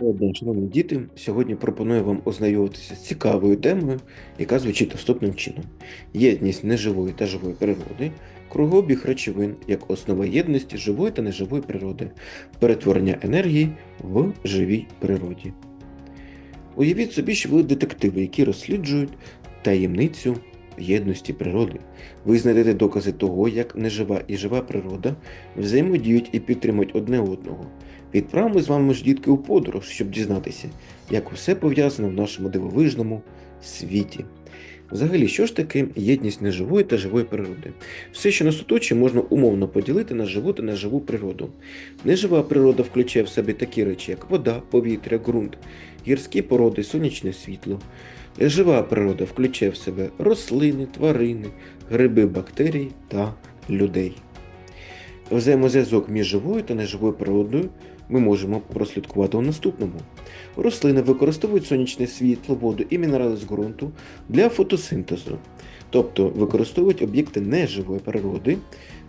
Дня, шановні діти. Сьогодні пропоную вам ознайомитися з цікавою темою, яка звучить наступним чином: єдність неживої та живої природи, кругообіг речовин як основа єдності живої та неживої природи, перетворення енергії в живій природі. Уявіть собі, що ви детективи, які розсліджують таємницю єдності природи. Ви знайдете докази того, як нежива і жива природа взаємодіють і підтримують одне одного. Відправимо з вами ж дітки у подорож, щоб дізнатися, як усе пов'язано в нашому дивовижному світі. Взагалі, що ж таке єдність неживої та живої природи? Все, що нас оточує, можна умовно поділити на живу та неживу природу. Нежива природа включає в себе такі речі, як вода, повітря, ґрунт, гірські породи, сонячне світло. Жива природа включає в себе рослини, тварини, гриби, бактерії та людей. Взаємозв'язок між живою та неживою природою ми можемо прослідкувати у наступному. Рослини використовують сонячне світло, воду і мінерали з ґрунту для фотосинтезу, тобто використовують об'єкти неживої природи.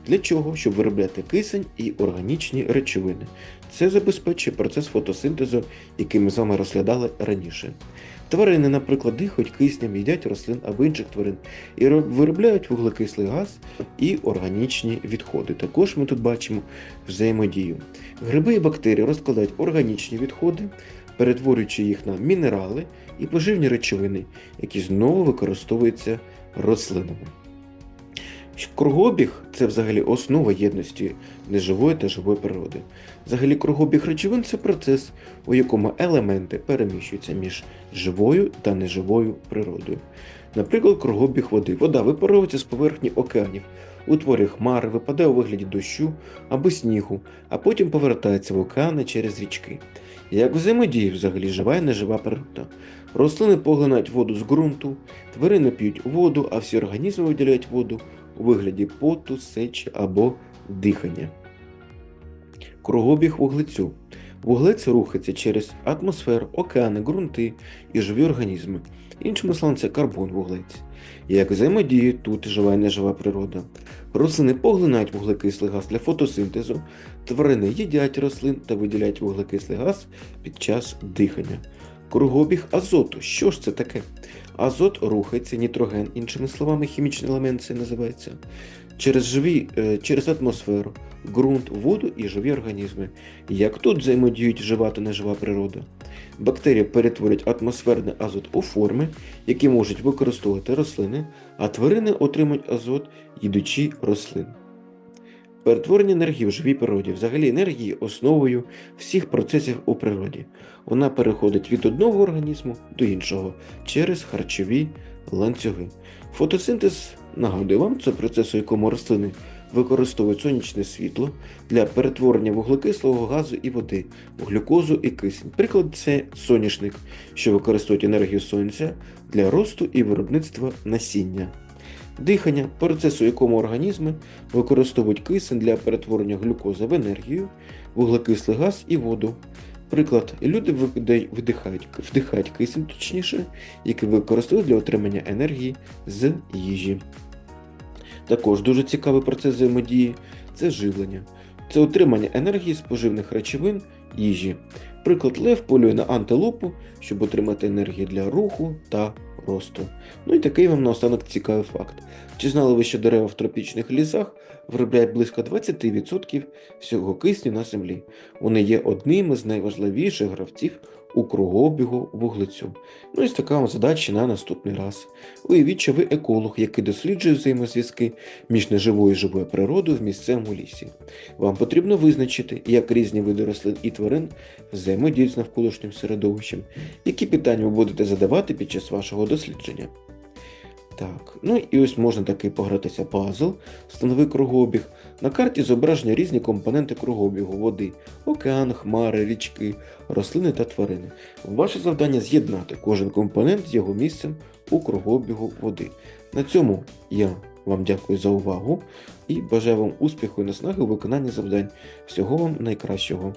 Для чого? Щоб виробляти кисень і органічні речовини. Це забезпечує процес фотосинтезу, який ми з вами розглядали раніше. Тварини, наприклад, дихають киснем, їдять рослин або інших тварин і виробляють вуглекислий газ і органічні відходи. Також ми тут бачимо взаємодію. Гриби і бактерії розкладають органічні відходи, перетворюючи їх на мінерали і поживні речовини, які знову використовуються рослинами. Кругообіг це взагалі основа єдності неживої та живої природи. Взагалі, кругообіг речовин це процес, у якому елементи переміщуються між живою та неживою природою. Наприклад, кругообіг води. Вода випаровується з поверхні океанів, утворює хмари, випадає у вигляді дощу або снігу, а потім повертається в океани через річки. Як взаємодіє взагалі жива і нежива природа? Рослини поглинають воду з ґрунту, тварини п'ють воду, а всі організми виділяють воду у вигляді поту, сечі або дихання. Кругобіг вуглецю. Вуглець рухається через атмосферу, океани, ґрунти і живі організми. Іншими словами, це карбон вуглець. Як взаємодіє тут жива і нежива природа. Рослини поглинають вуглекислий газ для фотосинтезу, тварини їдять рослин та виділяють вуглекислий газ під час дихання. Кругобіг азоту. Що ж це таке? Азот рухається, нітроген, іншими словами, хімічний елемент це називається, через, живі, е, через атмосферу, ґрунт, воду і живі організми. Як тут взаємодіють жива та нежива природа? Бактерії перетворюють атмосферний азот у форми, які можуть використовувати рослини, а тварини отримують азот, їдучи рослин. Перетворення енергії в живій природі. Взагалі енергія є основою всіх процесів у природі. Вона переходить від одного організму до іншого через харчові ланцюги. Фотосинтез, нагадую вам, це процес, у якому рослини використовують сонячне світло для перетворення вуглекислого газу і води глюкозу і кисень. Приклад це соняшник, що використовують енергію сонця для росту і виробництва насіння. Дихання процес, у якому організми використовують кисень для перетворення глюкози в енергію, вуглекислий газ і воду. Приклад, люди видихають, вдихають кисень, точніше, який використовують для отримання енергії з їжі. Також дуже цікавий процес взаємодії це живлення. Це отримання енергії з поживних речовин їжі. Приклад, лев полює на антилопу, щоб отримати енергію для руху та росту. Ну і такий вам наостанок цікавий факт. Чи знали ви, що дерева в тропічних лісах виробляють близько 20% всього кисню на землі? Вони є одними з найважливіших гравців у кругообігу вуглецю. Ну і така вам задача на наступний раз. Уявіть, що ви еколог, який досліджує взаємозв'язки між неживою і живою природою в місцевому лісі. Вам потрібно визначити, як різні види рослин і тварин взаємодіють з навколишнім середовищем, які питання ви будете задавати під час вашого дослідження. Так, ну і ось можна таки погратися пазл, встанови кругообіг. На карті зображені різні компоненти кругообігу води, океан, хмари, річки, рослини та тварини. Ваше завдання з'єднати кожен компонент з його місцем у кругообігу води. На цьому я вам дякую за увагу і бажаю вам успіху і наснаги у виконанні завдань. Всього вам найкращого.